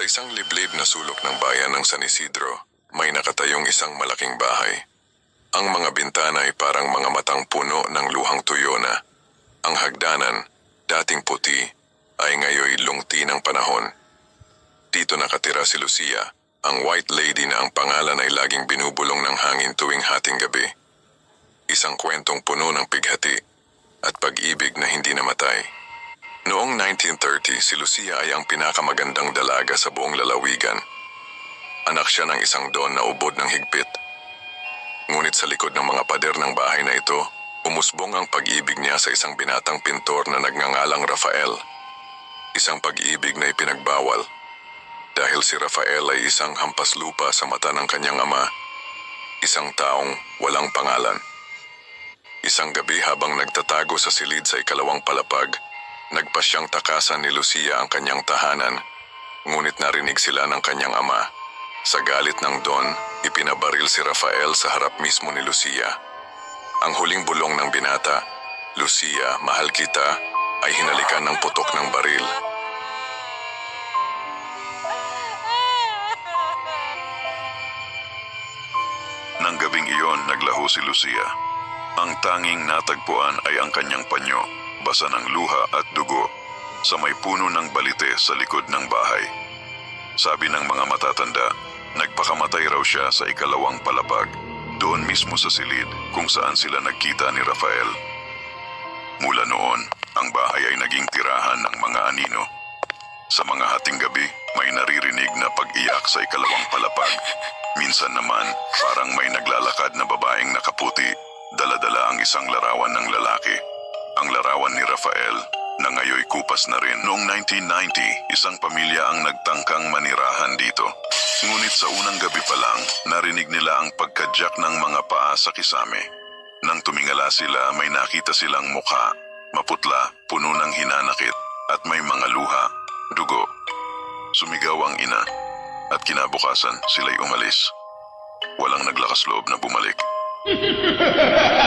Sa isang liblib na sulok ng bayan ng San Isidro, may nakatayong isang malaking bahay. Ang mga bintana ay parang mga matang puno ng luhang tuyo na. Ang hagdanan, dating puti, ay ngayoy lungti ng panahon. Dito nakatira si Lucia, ang white lady na ang pangalan ay laging binubulong ng hangin tuwing hating gabi. Isang kwentong puno ng pighati at pag-ibig na hindi namatay. Noong 1930, si Lucia ay ang pinakamagandang dalaga sa buong lalawigan. Anak siya ng isang don na ubod ng higpit. Ngunit sa likod ng mga pader ng bahay na ito, umusbong ang pag-ibig niya sa isang binatang pintor na nagngangalang Rafael. Isang pag-ibig na ipinagbawal. Dahil si Rafael ay isang hampas lupa sa mata ng kanyang ama. Isang taong walang pangalan. Isang gabi habang nagtatago sa silid sa ikalawang palapag, nagpasyang takasan ni Lucia ang kanyang tahanan, ngunit narinig sila ng kanyang ama. Sa galit ng Don, ipinabaril si Rafael sa harap mismo ni Lucia. Ang huling bulong ng binata, Lucia, mahal kita, ay hinalikan ng putok ng baril. Nang gabing iyon, naglaho si Lucia. Ang tanging natagpuan ay ang kanyang panyo, basa ng luha at dugo, sa may puno ng balite sa likod ng bahay. Sabi ng mga matatanda, nagpakamatay raw siya sa ikalawang palapag, doon mismo sa silid kung saan sila nagkita ni Rafael. Mula noon, ang bahay ay naging tirahan ng mga anino. Sa mga hating gabi, may naririnig na pag-iyak sa ikalawang palapag. Minsan naman, parang may naglalakad na babaeng nakaputi, daladala ang isang larawan ng lalaki. Rafael, na ngayoy kupas na rin. Noong 1990, isang pamilya ang nagtangkang manirahan dito. Ngunit sa unang gabi pa lang, narinig nila ang pagkadyak ng mga paa sa kisame. Nang tumingala sila, may nakita silang mukha, maputla, puno ng hinanakit, at may mga luha, dugo. Sumigaw ang ina, at kinabukasan sila'y umalis. Walang naglakas loob na bumalik.